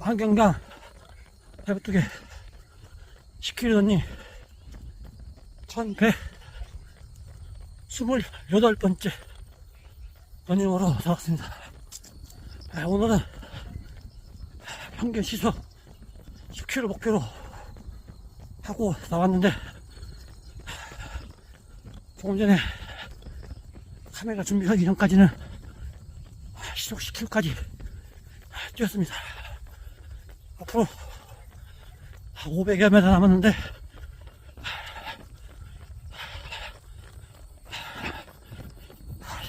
한경강 해부두개 10km 던님 1128번째 던닝으로 나왔습니다. 아, 오늘은 평균 시속 10km 목표로 하고 나왔는데 조금 전에 카메라 준비하기 전까지는 시속 10km까지 뛰었습니다. 앞으로 500여 m 남았는데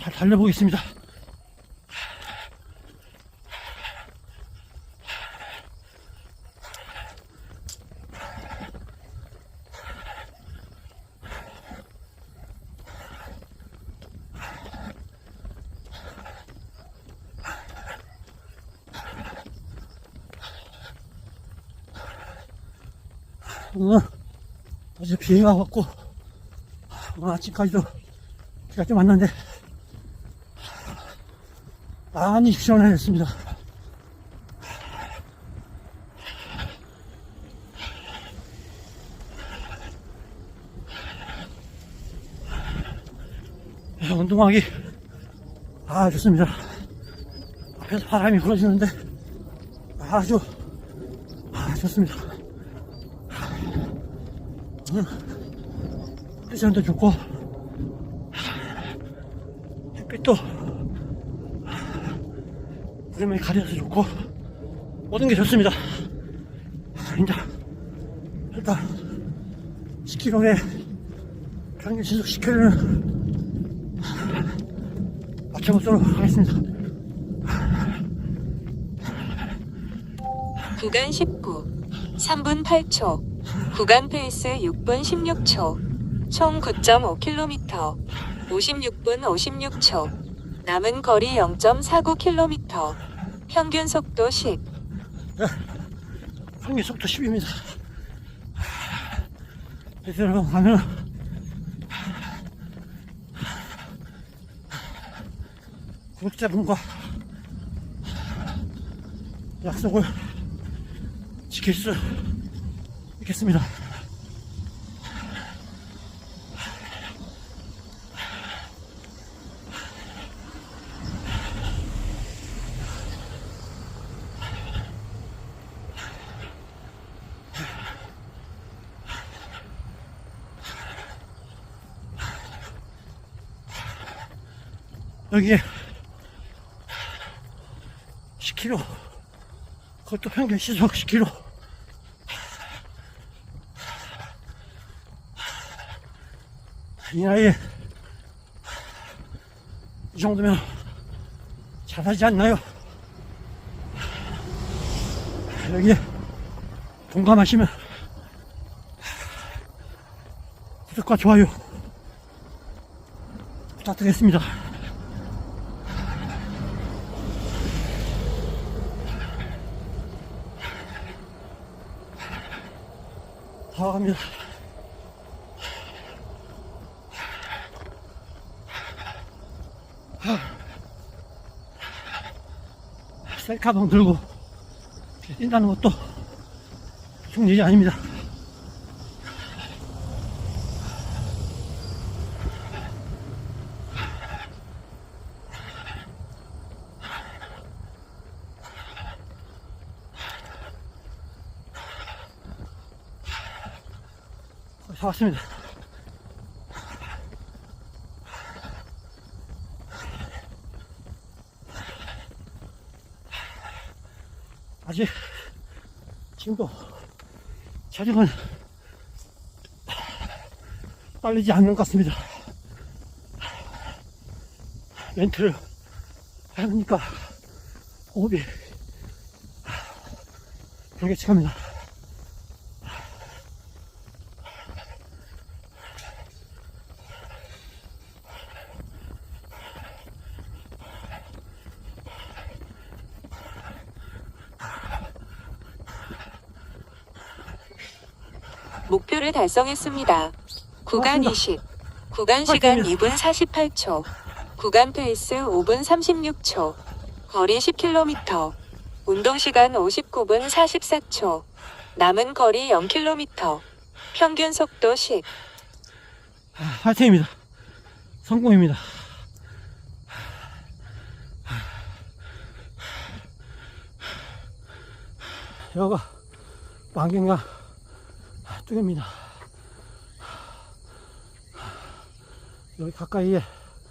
잘 달려보겠습니다. 오늘 어제 비가 왔고 오늘 아침까지도 비가 좀 왔는데 많이 시원해졌습니다. 야, 운동하기 아 좋습니다. 앞에서 바람이 불어지는데 아주 아 좋습니다. 해수욕도 좋고. 햇빛도 구름에 가려서 좋고 모든 게 좋습니다. 이제 일단 10km에 평균 시속 10km는 맞춰보도록 하겠습니다. 구간 19, 3분 8초, 구간 페이스 6분 16초, 총 9.5km, 56분 56초, 남은 거리 0.49km, 평균 속도 10, 평균 속도 10입니다. 이대로 가면 구독자분과 약속을 지킬 수 있겠습니다. 여기에 10km 그것도 평균 시속 10km 이 나이에 이 정도면 잘하지 않나요? 여기에 동감하시면 구독과 좋아요 부탁드리겠습니다. 다 갑니다. 셀카봉 들고 뛴다는 것도 보통 일이 아닙니다. 거의 다 왔습니다. 아직 지금도 체력은 딸리지 않는 것 같습니다. 멘트를 하니까 호흡이 불규칙합니다. 목표를 달성했습니다. 구간 고맙습니다. 20, 구간 시간 화이팅입니다. 2분 48초, 구간 페이스 5분 36초, 거리 10km, 운동 시간 59분 44초. 남은 거리 0km. 평균 속도 10. 파이팅입니다. 성공입니다. 여기가 만경강 뚝입니다. 여기 가까이에